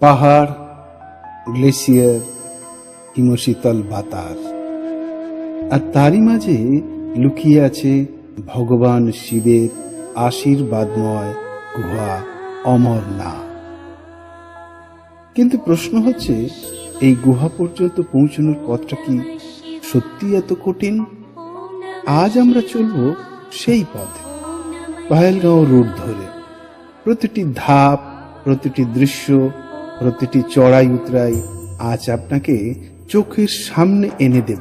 পাহাড় গ্লেসিয়ার হিমশীতল বাতাস। আর তারই মাঝে লুকিয়ে আছে ভগবান শিবের আশীর্বাদময় গুহা অমরনাথ কিন্তু প্রশ্ন হচ্ছে, এই গুহা পর্যন্ত পৌঁছানোর পথটা কি সত্যি এত কঠিন? আজ আমরা চলব সেই পথে, পাহেলগাঁও রোড ধরে। প্রতিটি ধাপ, প্রতিটি দৃশ্য প্রতিটি চড়াই উতরাই আজ আপনাকে চোখের সামনে এনে দেব।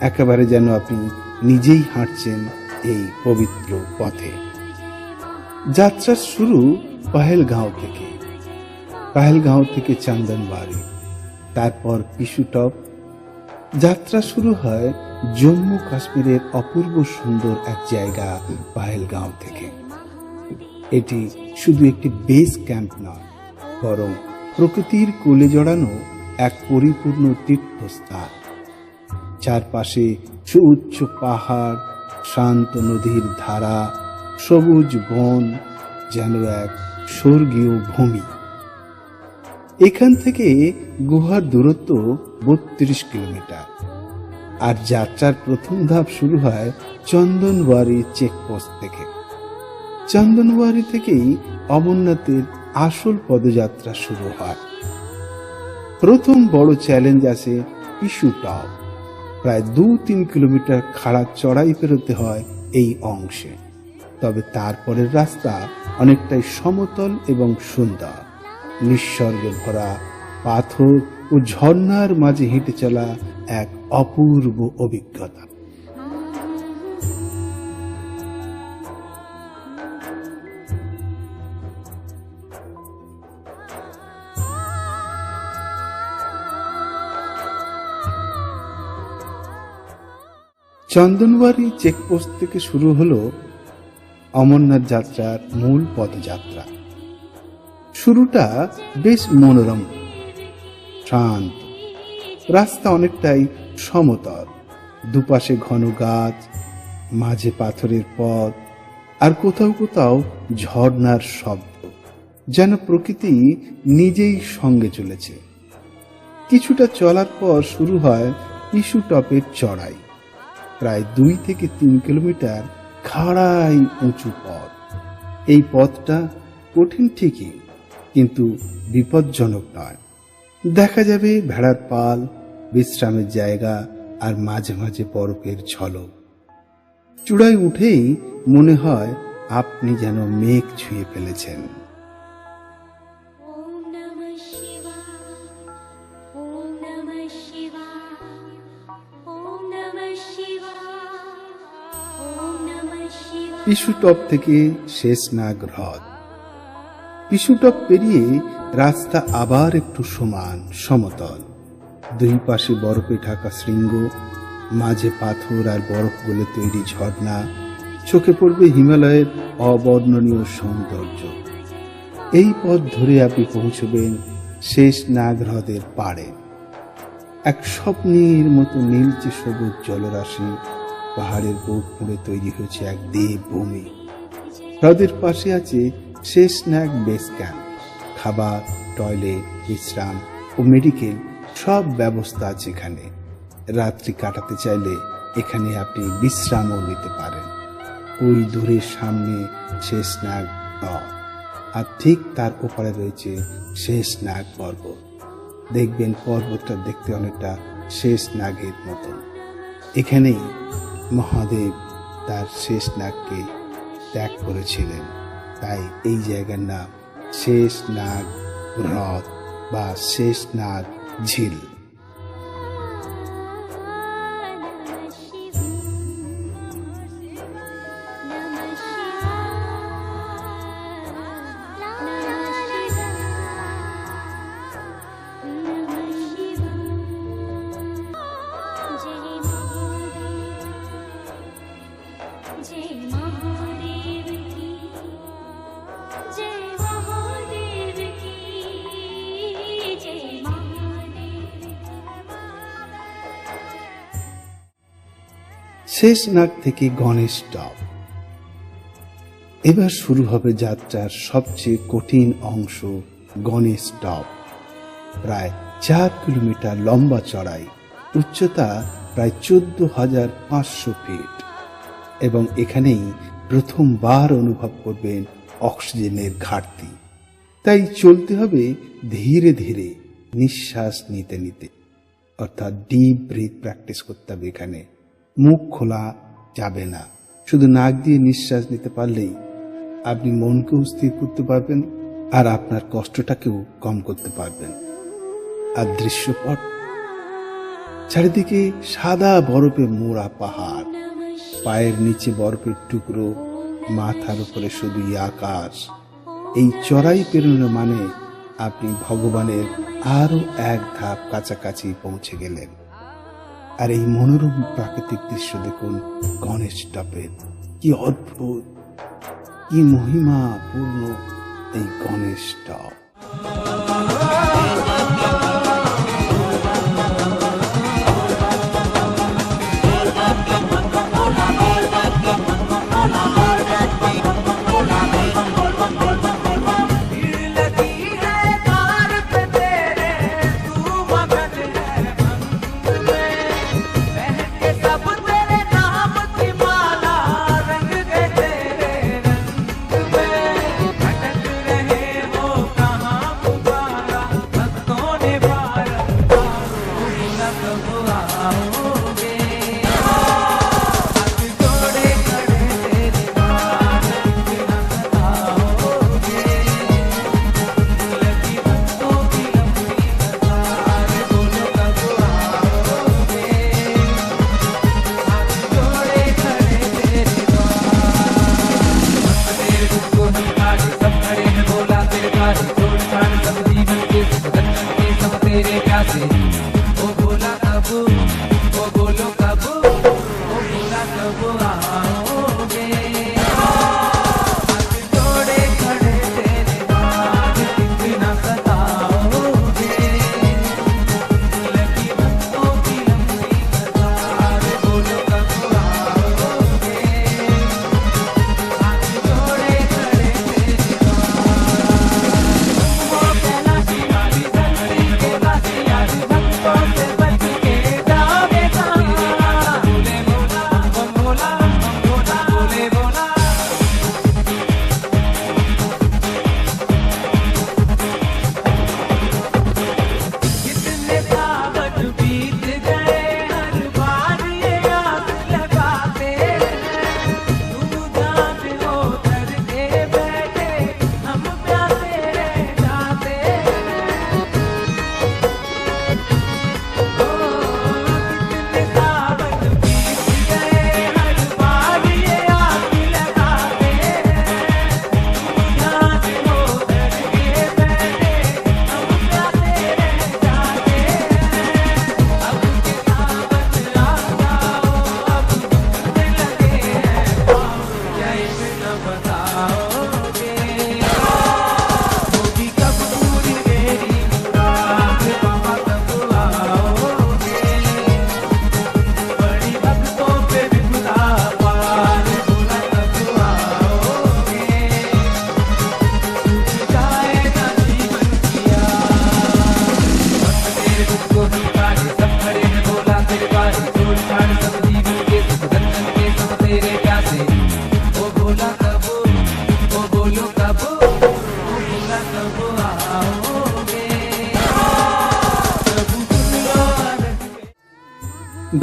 একেবারে যেন আপনি নিজেই হাঁটছেন এই পবিত্র পথে। যাত্রার শুরু পাহেলগাঁও থেকে। পাহেলগাঁও থেকে চান্দনবাড়ি। তারপর পিসুটপ যাত্রা শুরু হয় জম্মু কাশ্মীরের অপূর্ব সুন্দর এক জায়গা পাহেলগাঁও থেকে। এটি শুধু একটি বেস ক্যাম্প নয়, বরং প্রকৃতির কোলে জড়ানো এক পরিপূর্ণ তীর্থস্থান। চারপাশে সুউচ্চ পাহাড়, শান্ত নদীর ধারা, সবুজ বন, যেন এক স্বর্গীয় ভূমি। এখান থেকে গুহার দূরত্ব বত্রিশ কিলোমিটার। আর যাত্রার প্রথম ধাপ শুরু হয় চন্দনবাড়ি চেকপোস্ট থেকে। চন্দনবাড়ি থেকেই অমরনাথের আসল পদযাত্রা শুরু হয়। প্রথম বড় চ্যালেঞ্জ আছে ইস্যু টপ। প্রায় দু তিন কিলোমিটার খাড়া চড়াই পেরোতে হয় এই অংশে। তবে তারপরের রাস্তা অনেকটাই সমতল এবং সুন্দর। নিঃস্বর্গে ভরা পাথর ও ঝর্ণার মাঝে হেঁটে চলা এক অপূর্ব অভিজ্ঞতা। চন্দনবাড়ি চেকপোস্ট থেকে শুরু হলো অমরনাথ যাত্রার মূল পদযাত্রা। শুরুটা বেশ মনোরম, শান্ত। রাস্তা অনেকটাই সমতল, দুপাশে ঘন গাছ, মাঝে পাথরের পথ, আর কোথাও কোথাও ঝর্ণার শব্দ, যেন প্রকৃতি নিজেই সঙ্গে চলেছে। কিছুটা চলার পর শুরু হয় ইস্যু টপের চড়াই। প্রায় দুই থেকে তিন কিলোমিটার খাড়াই উঁচু পথ। এই পথটা কঠিন ঠিকই, কিন্তু বিপজ্জনক নয়। দেখা যাবে ভেড়ার পাল, বিশ্রামের জায়গা আর মাঝে মাঝে বরফের ঝলক। চূড়ায় উঠেই মনে হয় আপনি যেন মেঘ ছুঁয়ে ফেলেছেন। পিসুটপ থেকে শেষনাগ হ্রদ। পিসুটপ পেরিয়ে রাস্তা আবার একটু সমান সমতল। দুই পাশে বরফে ঢাকা শৃঙ্গ, মাঝে পাথর আর বরফ গলে তৈরি ঝর্ণা, চোখে পড়বে হিমালয়ের অবর্ণনীয় সৌন্দর্য। এই পথ ধরে আপনি পৌঁছবেন শেষ নাগ হ্রদের পাড়ে। এক স্বপ্নের মতো নীলচে সবুজ জলরাশি পাহাড়ের মুড়ে তৈরি হয়েছে এক দেবভূমি। হ্রদের পাশে আছে শেষ নাগ বেস ক্যাম্প। খাবার, টয়লেট, বিশ্রাম ও মেডিকেল সব ব্যবস্থা আছে এখানে। রাত্রি কাটাতে চাইলে এখানে আপনি বিশ্রামও নিতে পারেন। ওই দূরের সামনে শেষ নাগ আর ঠিক তার ওপারে রয়েছে শেষ নাগ পর্বত। দেখবেন পর্বতটা দেখতে অনেকটা শেষ নাগের মতন। এখানেই মহাদেব তার শেষ নাগকে ত্যাগ করেছিলেন। তাই এই জায়গার নাম শেষ নাগ হ্রদ বা শেষ নাগ ঝিল। শেষ নাগ থেকে গণেশ টপ। এবার শুরু হবে যাত্রার সবচেয়ে কঠিন অংশ, গণেশ টপ। প্রায় চার কিলোমিটার লম্বা চড়াই, উচ্চতা প্রায় চোদ্দ হাজার পাঁচশো ফিট। এবং এখানেই প্রথমবার অনুভব করবেন অক্সিজেনের ঘাটতি। তাই চলতে হবে ধীরে ধীরে, নিঃশ্বাস নিতে নিতে। অর্থাৎ ডিপ ব্রিথ প্র্যাকটিস করতে হবে এখানে। মুখ খোলা যাবে না। শুধু নাক দিয়ে নিঃশ্বাস নিতে পারলেই আপনি মনকেও স্থির করতে পারবেন আর আপনার কষ্টটাকেও কম করতে পারবেন। আর দৃশ্যপট, চারিদিকে সাদা বরফে মোড়া পাহাড়, পায়ের নিচে বরফের টুকরো, মাথার উপরে শুধুই আকাশ, এই চড়াই পেরোনো মানে আপনি ভগবানের আরও এক ধাপ কাছাকাছি পৌঁছে গেলেন। আর এই মনোরম প্রাকৃতিক দৃশ্য দেখুন, গণেশ টপের কি অদ্ভুত, কি মহিমা পূর্ণ এই গণেশ টপ Stop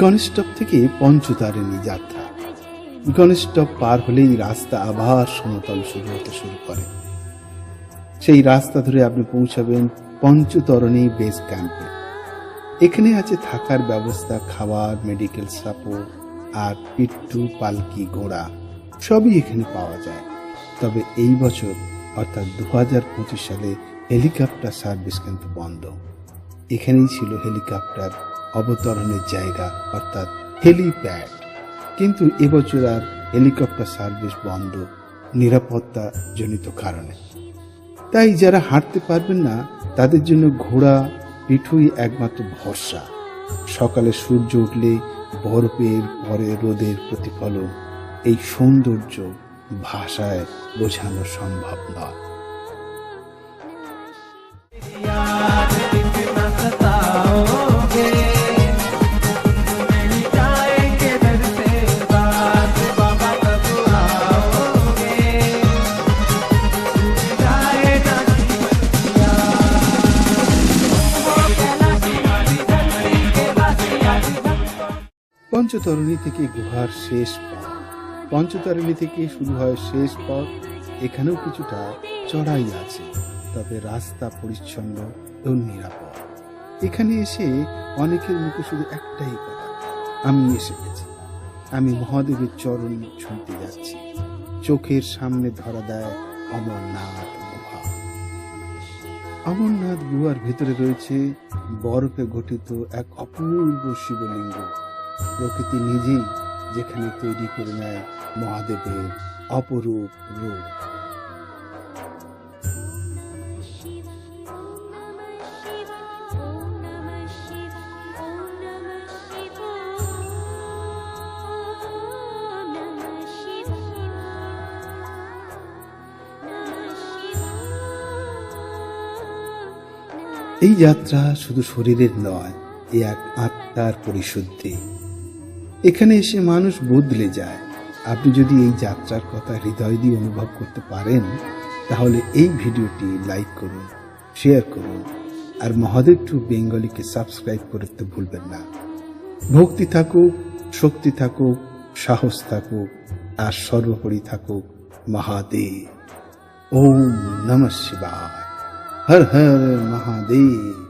গণেশটপ থেকে পঞ্চতারিণী যাত্রা। গণেশটপ পার হলেই রাস্তা আবার সমতল শুরু হতে শুরু করে। সেই রাস্তা ধরে আপনি পৌঁছাবেন পঞ্চতরণী বেস ক্যাম্পে এখানে আছে থাকার ব্যবস্থা, খাবার মেডিকেল সাপোর্ট আর পিট্টু, পালকি, ঘোড়া সবই এখানে পাওয়া যায়। তবে এই বছর অর্থাৎ দু সালে হেলিকপ্টার সার্ভিস কিন্তু বন্ধ। এখানেই ছিল হেলিকপ্টার অবতরণের জায়গা, অর্থাৎ হেলিপ্যাড। কিন্তু এবছর আর হেলিকপ্টার সার্ভিস বন্ধ নিরাপত্তা জনিত কারণে। তাই যারা হাঁটতে পারবেন না, তাদের জন্য ঘোড়া, পিঠুই একমাত্র ভরসা। সকালে সূর্য উঠলে বরফের পরে রোদের প্রতিফলন, এই সৌন্দর্য ভাষায় বোঝানো সম্ভব নয়। याद পঞ্চতরণী থেকে গুহার শেষ পথ। পঞ্চতরণী থেকে শুরু হয় শেষ পথ। এখানেও কিছুটা চড়াই আছে, তবে রাস্তা পরিচ্ছন্ন ও নিরাপদ। এখানে এসে অনেকের মুখে শুধু একটাই কথা, আমি এসে গেছি। আমি মহাদেবের চরণ ছুঁতে যাচ্ছি। চোখের সামনে ধরা দেয় অমরনাথ অমরনাথ গুহার ভেতরে রয়েছে বরফে গঠিত এক অপূর্ব শিবলিঙ্গ। প্রকৃতি নিজেই যেখানে তৈরি করে নেয় মহাদেবের অপরূপ রূপ। এই যাত্রা শুধু শরীরের নয়, এ এক আত্মার পরিশুদ্ধি। এখানে এসে মানুষ বদলে যায়। আপনি যদি এই যাত্রার কথা হৃদয় দিয়ে অনুভব করতে পারেন, তাহলে এই ভিডিওটি লাইক করুন, শেয়ার করুন, আর মহাদেব টু বেঙ্গলিকে সাবস্ক্রাইব করতে ভুলবেন না। ভক্তি থাকুক, শক্তি থাকুক, সাহস থাকুক, আর সর্বোপরি থাকুক মহাদেব। ওম নমঃ শিবায়। هر هر محادیب